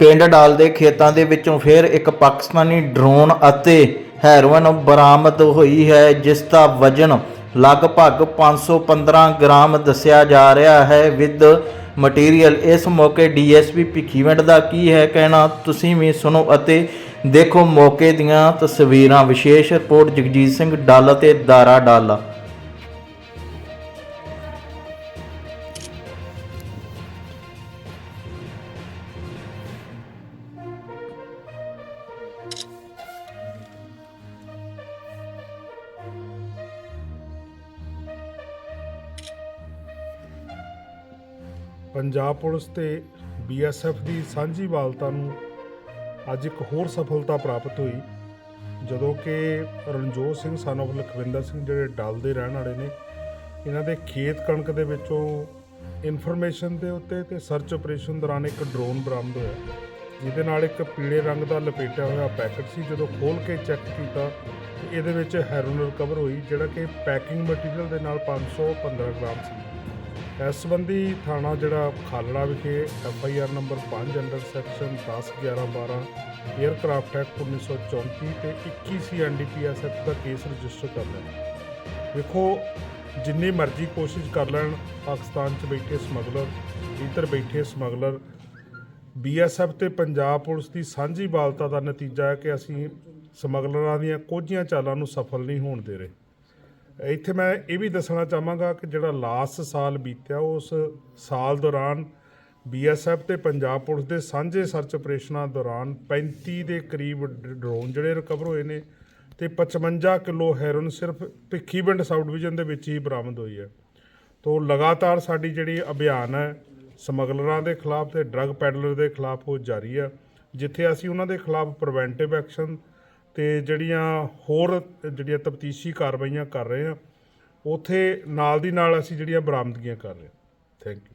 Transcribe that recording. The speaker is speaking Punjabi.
ਪਿੰਡ ਡਾਲ ਦੇ ਖੇਤਾਂ ਦੇ ਵਿੱਚੋਂ ਫਿਰ ਇੱਕ ਪਾਕਿਸਤਾਨੀ ਡਰੋਨ ਅਤੇ ਹੈਰੋਇਨ ਬਰਾਮਦ ਹੋਈ ਹੈ, ਜਿਸ ਦਾ ਵਜ਼ਨ ਲਗਭਗ 515 ਗ੍ਰਾਮ ਦੱਸਿਆ ਜਾ ਰਿਹਾ ਹੈ। ਵਿਦ ਮਟੀਰੀਅਲ ਇਸ ਮੌਕੇ ਡੀਐਸਪੀ ਭਿੱਖੀਵਿੰਡ ਦਾ ਕੀ ਹੈ ਕਹਿਣਾ ਤੁਸੀਂ ਵੀ ਸੁਣੋ ਅਤੇ ਦੇਖੋ ਮੌਕੇ ਦੀਆਂ ਤਸਵੀਰਾਂ। ਵਿਸ਼ੇਸ਼ ਰਿਪੋਰਟ ਜਗਜੀਤ ਸਿੰਘ ਡਾਲਾ ਅਤੇ ਦਾਰਾ ਡਾਲਾ। ਪੰਜਾਬ ਪੁਲਿਸ ਤੇ ਬੀਐਸਐਫ ਦੀ ਸਾਂਝੀ ਵਾਲਤਾ ਨੂੰ ਅੱਜ ਇੱਕ ਹੋਰ ਸਫਲਤਾ ਪ੍ਰਾਪਤ ਹੋਈ, ਜਦੋਂ ਕਿ ਰਣਜੋਤ ਸਿੰਘ ਸਨ of ਲਖਵਿੰਦਰ ਸਿੰਘ ਜਿਹੜੇ ਡਲ ਦੇ ਰਹਿਣ ਵਾਲੇ ਨੇ, ਇਹਨਾਂ ਦੇ ਖੇਤ ਕਣਕ ਦੇ ਵਿੱਚੋਂ ਇਨਫੋਰਮੇਸ਼ਨ ਦੇ ਉੱਤੇ ਤੇ ਸਰਚ ਆਪਰੇਸ਼ਨ ਦੌਰਾਨ ਇੱਕ ਡਰੋਨ ਬਰਾਮਦ ਹੋਇਆ, ਜਿਹਦੇ ਨਾਲ ਇੱਕ ਪੀਲੇ ਰੰਗ ਦਾ ਲਪੇਟਿਆ ਹੋਇਆ ਪੈਕੇਟ ਸੀ, ਜਦੋਂ ਖੋਲ ਕੇ ਚੈੱਕ ਕੀਤਾ ਇਹਦੇ ਵਿੱਚ ਹੈਰੋਇਨ ਰਿਕਵਰ ਹੋਈ, ਜਿਹੜਾ ਕਿ ਪੈਕਿੰਗ ਮਟੀਰੀਅਲ ਦੇ ਨਾਲ 515 ਗ੍ਰਾਮ ਸੀ। ਇਸ ਸੰਬੰਧੀ ਥਾਣਾ ਜਿਹੜਾ ਖਾਲੜਾ ਵਿਖੇ F I R number 5 under section 10 11 12 에ਅਰਕ੍ਰਾਫਟ ਐਕਟ 1934 ਤੇ 21 ਸੀ ਐਨਡੀਪੀਐਸ ਐਕਟ ਦਾ ਕੇਸ ਰਜਿਸਟਰ ਕਰ ਲਿਆ। ਵੇਖੋ, ਜਿੰਨੀ ਮਰਜ਼ੀ ਕੋਸ਼ਿਸ਼ ਕਰ ਲੈਣ, ਪਾਕਿਸਤਾਨ 'ਚ ਬੈਠੇ ਸਮਗਲਰ, ਇੱਧਰ ਬੈਠੇ ਸਮਗਲਰ ਬੀਐਸਐਫ ਤੇ ਪੰਜਾਬ ਪੁਲਿਸ ਦੀ ਸਾਂਝੀ ਬਾਲਤਾ ਦਾ ਨਤੀਜਾ ਹੈ ਕਿ ਅਸੀਂ ਸਮਗਲਰਾਂ ਦੀਆਂ ਕੋਝੀਆਂ ਚਾਲਾਂ ਨੂੰ ਸਫਲ ਨਹੀਂ ਹੋਣ ਦੇ ਰਹੇ। ਇੱਥੇ ਮੈਂ ਇਹ ਵੀ ਦੱਸਣਾ ਚਾਹਾਂਗਾ ਕਿ ਜਿਹੜਾ ਲਾਸਟ ਸਾਲ ਬੀਤਿਆ, ਉਸ ਸਾਲ ਦੌਰਾਨ ਬੀਐਸਐਫ ਤੇ ਪੰਜਾਬ ਪੁਲਿਸ ਦੇ ਸਾਂਝੇ ਸਰਚ ਆਪਰੇਸ਼ਨਾਂ ਦੌਰਾਨ 35 ਦੇ ਕਰੀਬ ਡਰੋਨ ਜਿਹੜੇ ਰਿਕਵਰ ਹੋਏ ਨੇ ਤੇ 55 ਕਿਲੋ ਹੈਰੋਨ ਸਿਰਫ ਭਿੱਖੀਵਿੰਡ ਸਬ ਡਿਵੀਜ਼ਨ ਦੇ ਵਿੱਚ ਹੀ ਬਰਾਮਦ ਹੋਈ ਹੈ। ਤੋਂ ਲਗਾਤਾਰ ਸਾਡੀ ਜਿਹੜੀ ਅਭਿਆਨ ਹੈ, ਸਮਗਲਰਾਂ ਦੇ ਖਿਲਾਫ ਤੇ ਡਰੱਗ ਪੈਡਲਰ ਦੇ ਖਿਲਾਫ ਉਹ ਜਾਰੀ ਹੈ, ਜਿੱਥੇ ਅਸੀਂ ਉਹਨਾਂ ਦੇ ਖਿਲਾਫ ਪ੍ਰੀਵੈਂਟਿਵ ਐਕਸ਼ਨ ਤੇ ਜਿਹੜੀਆਂ ਹੋਰ, ਜਿਹੜੀਆਂ ਤਫਤੀਸ਼ੀ ਕਾਰਵਾਈਆਂ ਕਰ ਰਹੇ ਹਾਂ ਉਥੇ ਨਾਲ ਦੀ ਨਾਲ ਅਸੀਂ ਜਿਹੜੀਆਂ ਬਰਾਮਦਗੀਆਂ ਕਰ ਰਹੇ ਹਾਂ। Thank you